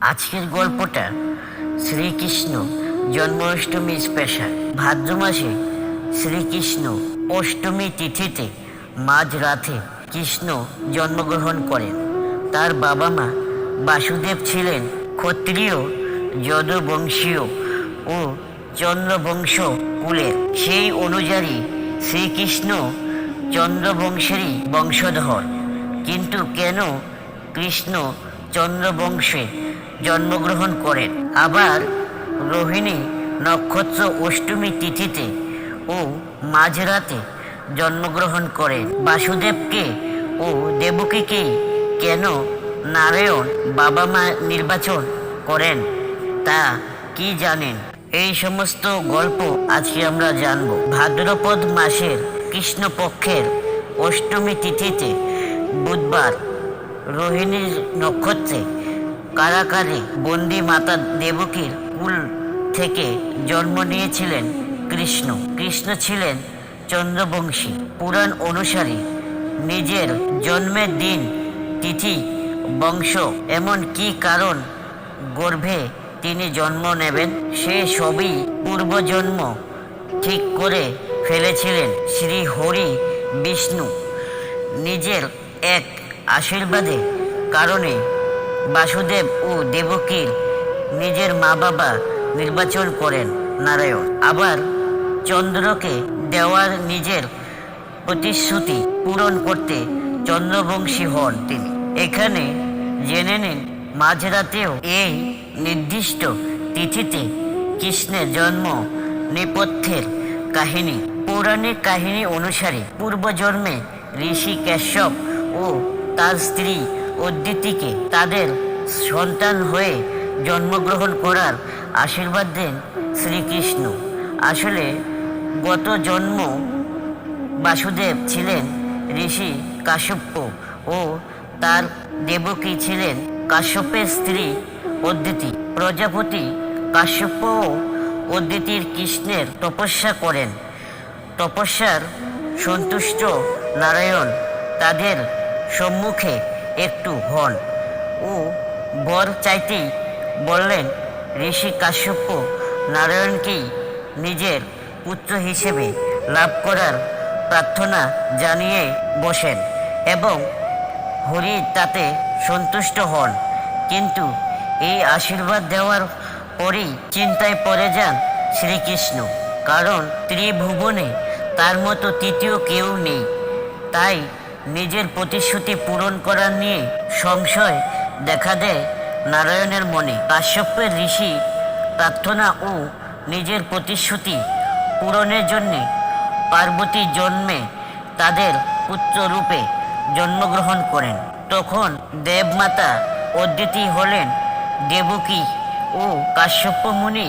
আজকের গল্পটা শ্রীকৃষ্ণ জন্মাষ্টমী স্পেশাল ভাদ্র মাসে শ্রীকৃষ্ণ অষ্টমী তিথিতে মাঝরাতে কৃষ্ণ জন্মগ্রহণ করেন। তার বাবা মা বাসুদেব ছিলেন ক্ষত্রিয়, যদুবংশীয় ও চন্দ্রবংশ কুলের। সেই অনুযায়ী শ্রীকৃষ্ণ চন্দ্রবংশেরই বংশধর। কিন্তু কেন কৃষ্ণ চন্দ্রবংশে জন্মগ্রহণ করেন। আবার রোহিণী নক্ষত্র অষ্টমী তিথিতে ও মাঝরাতে জন্মগ্রহণ করেন। বাসুদেবকে ও দেবকীকে কেন নারায়ণ বাবা মা নির্বাচন করেন, তা কি জানেন? এই সমস্ত গল্প আজকে আমরা জানব। ভাদ্রপদ মাসের কৃষ্ণপক্ষের অষ্টমী তিথিতে বুধবার রোহিণীর নক্ষত্রে কারাকারে বন্দি মাতা দেবকীর কুল থেকে জন্ম নিয়েছিলেন কৃষ্ণ। কৃষ্ণ ছিলেন চন্দ্রবংশী। পুরাণ অনুসারে নিজের জন্মের দিন তিথি বংশ এমন কি কারণ গর্ভে তিনি জন্ম নেবেন, সে সবই পূর্বজন্ম ঠিক করে ফেলেছিলেন শ্রী হরি বিষ্ণু। নিজের এক আশীর্বাদে কারণে বাসুদেব ও দেবকীর নিজের মা বাবা নির্বাচন করেন নারায়ণ। আবার চন্দ্রকে দেওয়ার নিজের প্রতিশ্রুতি পূরণ করতে চন্দ্রবংশী হন তিনি। এখানে জেনে নিন, মাঝরাতেও এই নির্দিষ্ট তিথিতে কৃষ্ণের জন্ম নেপথ্যের কাহিনী। পৌরাণিক কাহিনী অনুসারে পূর্বজন্মে ঋষি কেশব ও তার স্ত্রী অদ্বিতীকে তাদের সন্তান হয়ে জন্মগ্রহণ করার আশীর্বাদ দেন শ্রীকৃষ্ণ। আসলে গত জন্ম বাসুদেব ছিলেন ঋষি কাশ্যপ্য ও তার দেবকী ছিলেন কাশ্যপের স্ত্রী অদ্বিতী প্রজাপতি কাশ্যপ ও অদ্বিতীর কৃষ্ণের তপস্যা করেন। তপস্যার সন্তুষ্ট নারায়ণ তাদের সম্মুখে একটু হন ও বর চাইতেই বললেন, ঋষি কাশ্যপ নারায়ণকেই নিজের পুত্র হিসেবে লাভ করার প্রার্থনা জানিয়ে বসেন এবং হরি তাতে সন্তুষ্ট হন। কিন্তু এই আশীর্বাদ দেওয়ার পরেই চিন্তায় পড়ে যান শ্রীকৃষ্ণ, কারণ ত্রিভুবনে তার মতো তৃতীয় কেউ নেই। তাই নিজের প্রতিশ্রুতি পূরণ করা নিয়ে সংশয় দেখা দেয় নারায়ণের মনে। কাশ্যপের ঋষি প্রার্থনা ও নিজের প্রতিশ্রুতি পূরণের জন্যে পার্বতী জন্মে তাদের পুত্ররূপে জন্মগ্রহণ করেন। তখন দেবমাতা অদ্বিতী হলেন দেবকী ও কাশ্যপ মুনি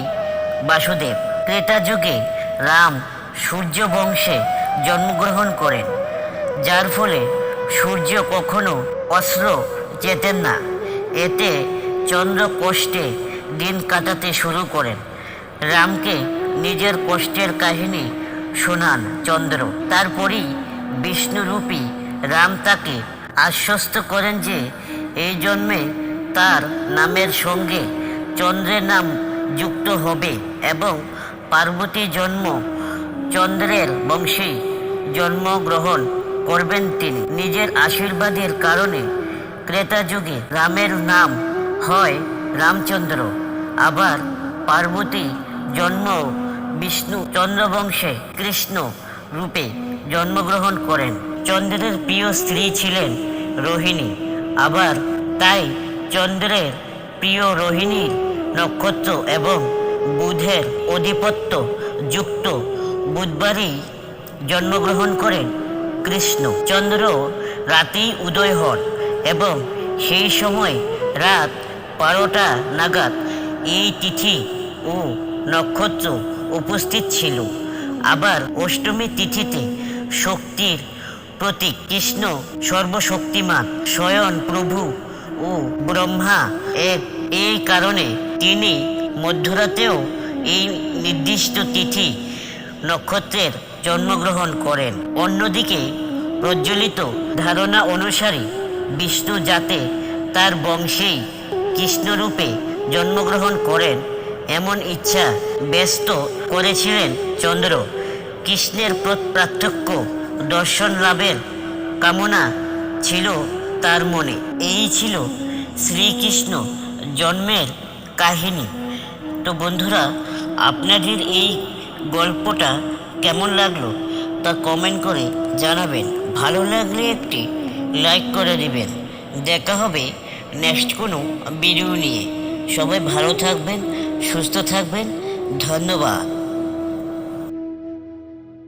বাসুদেব। ত্রেতা যুগে রাম সূর্য বংশে জন্মগ্রহণ করেন। যার ফলে সূর্য কখনো অস্ত্র যেতেন না। এতে চন্দ্র কষ্টে দিন কাটাতে শুরু করেন। রামকে নিজের কষ্টের কাহিনী শোনান চন্দ্র। তারপরই বিষ্ণুরূপী রাম তাকে আশ্বস্ত করেন যে এই জন্মে তার নামের সঙ্গে চন্দ্রের নাম যুক্ত হবে এবং পার্বতী জন্ম চন্দ্রের বংশেই জন্মগ্রহণ করবেন তিনি। নিজের আশীর্বাদের কারণে ক্রেতা যুগে রামের নাম হয় রামচন্দ্র। আবার পার্বতী জন্ম বিষ্ণু চন্দ্রবংশে কৃষ্ণ রূপে জন্মগ্রহণ করেন। চন্দ্রের প্রিয় স্ত্রী ছিলেন রোহিণী। আবার তাই চন্দ্রের প্রিয় রোহিণীর নক্ষত্র এবং বুধের অধিপত্য যুক্ত বুধবারই জন্মগ্রহণ করেন কৃষ্ণ। চন্দ্র রাতেই উদয় হন এবং সেই সময় রাত বারোটা নাগাদ এই তিথি ও নক্ষত্র উপস্থিত ছিল। আবার অষ্টমী তিথিতে শক্তির প্রতীক কৃষ্ণ সর্বশক্তিমান স্বয়ং প্রভু ও ব্রহ্মা এক। এই কারণে তিনি মধ্যরাতেও এই নির্দিষ্ট তিথি নক্ষত্রের জন্মগ্রহণ করেন। অন্যদিকে, প্রজ্বলিত ধারণা অনুসারে বিষ্ণু যাতে তার বংশেই কৃষ্ণরূপে জন্মগ্রহণ করেন, এমন ইচ্ছা ব্যস্ত করেছিলেন চন্দ্র। কৃষ্ণের প্র- পার্থক্য দর্শন লাভের কামনা ছিল তার মনে। এই ছিল শ্রীকৃষ্ণ জন্মের কাহিনী। তো বন্ধুরা, আপনাদের এই গল্পটা কেমন লাগল তা কমেন্ট করে জানাবেন। ভালো লাগলে একটি লাইক করে দেবেন। দেখা হবে নেক্সট কোনো ভিডিও নিয়ে। সবাই ভালো থাকবেন, সুস্থ থাকবেন। ধন্যবাদ।